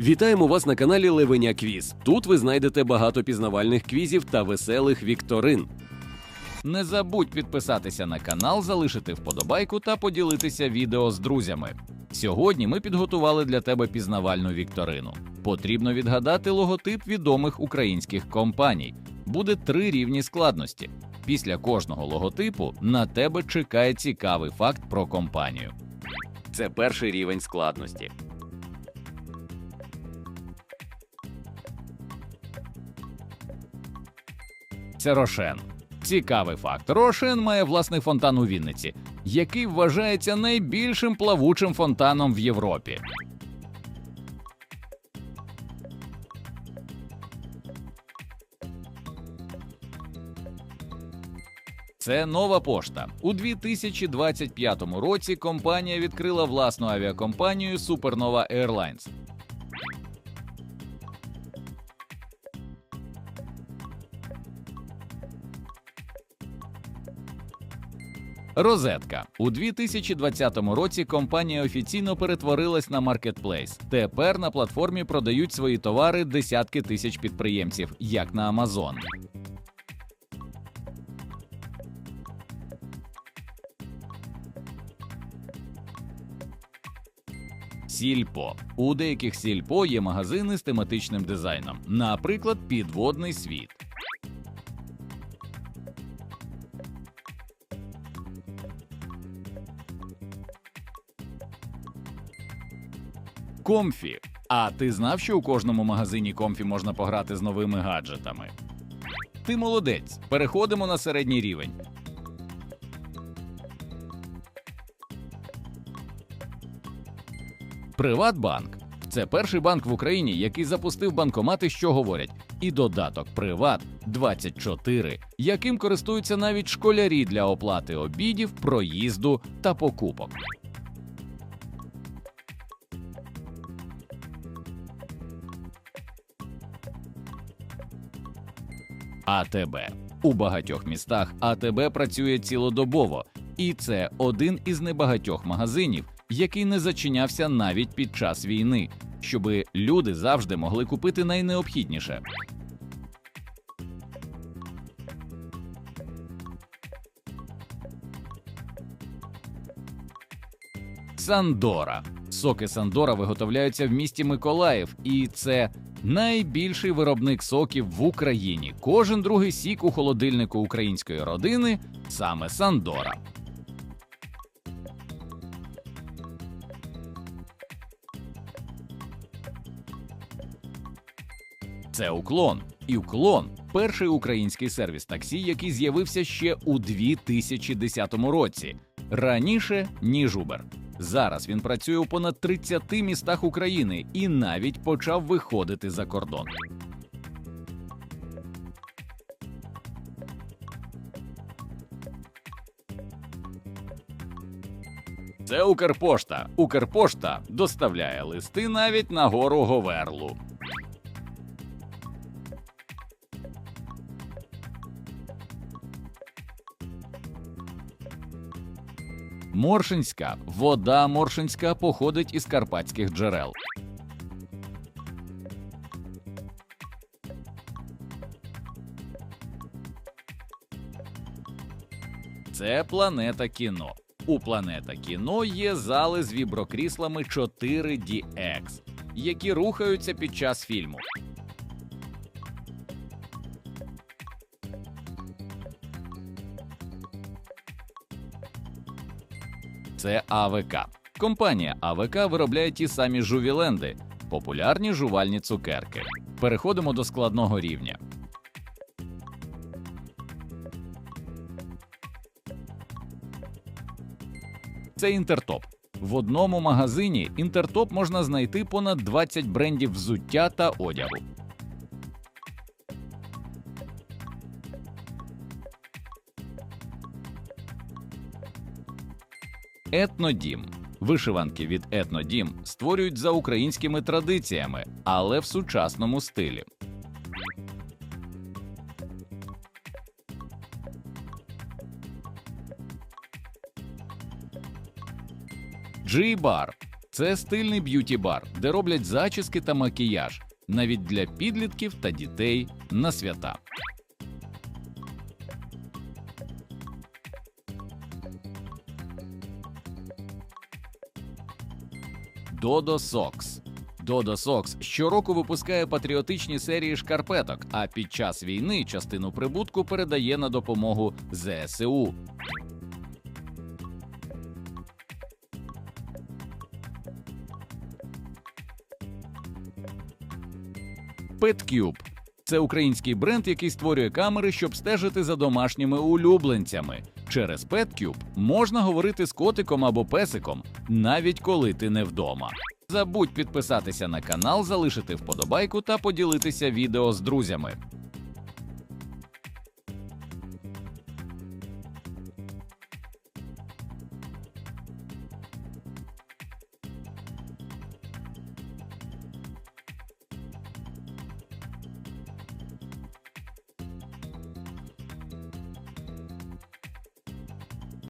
Вітаємо вас на каналі Левеня Квіз. Тут ви знайдете багато пізнавальних квізів та веселих вікторин. Не забудь підписатися на канал, залишити вподобайку та поділитися відео з друзями. Сьогодні ми підготували для тебе пізнавальну вікторину. Потрібно відгадати логотип відомих українських компаній. Буде три рівні складності. Після кожного логотипу на тебе чекає цікавий факт про компанію. Це перший рівень складності. Це Рошен. Цікавий факт. Рошен має власний фонтан у Вінниці, який вважається найбільшим плавучим фонтаном в Європі. Це нова пошта. У 2025 році компанія відкрила власну авіакомпанію Supernova Airlines. Розетка у 2020 році компанія офіційно перетворилась на маркетплейс. Тепер на платформі продають свої товари десятки тисяч підприємців, як на Amazon. Сільпо у деяких сільпо є магазини з тематичним дизайном, наприклад, підводний світ. Комфі. А ти знав, що у кожному магазині комфі можна пограти з новими гаджетами? Ти молодець. Переходимо на середній рівень. Приватбанк це перший банк в Україні, який запустив банкомати, що говорять, і додаток Приват 24, яким користуються навіть школярі для оплати обідів, проїзду та покупок. АТБ. У багатьох містах АТБ працює цілодобово, і це один із небагатьох магазинів, який не зачинявся навіть під час війни, щоби люди завжди могли купити найнеобхідніше. Сандора. Соки Сандора виготовляються в місті Миколаїв, і це найбільший виробник соків в Україні. Кожен другий сік у холодильнику української родини саме Сандора. Це уклон. І уклон перший український сервіс таксі, який з'явився ще у 2010 році, раніше ніж Uber. Зараз він працює у понад 30 містах України і навіть почав виходити за кордон. Це Укрпошта. Укрпошта доставляє листи навіть на гору Говерлу. Моршинська вода Моршинська походить із карпатських джерел. Це планета кіно. У планета кіно є зали з віброкріслами 4DX, які рухаються під час фільму. Це АВК. Компанія АВК виробляє ті самі жувіленди, популярні жувальні цукерки. Переходимо до складного рівня. Це інтертоп. В одному магазині інтертоп можна знайти понад 20 брендів взуття та одягу. Етнодім. Вишиванки від Етнодім створюють за українськими традиціями, але в сучасному стилі. G-Bar Це стильний б'юті-бар, де роблять зачіски та макіяж, навіть для підлітків та дітей на свята. Dodo Socks. Dodo Socks щороку випускає патріотичні серії шкарпеток, а під час війни частину прибутку передає на допомогу ЗСУ. PetCube – це український бренд, який створює камери, щоб стежити за домашніми улюбленцями. Через PetCube можна говорити з котиком або песиком, навіть коли ти не вдома. Забудь підписатися на канал, залишити вподобайку та поділитися відео з друзями.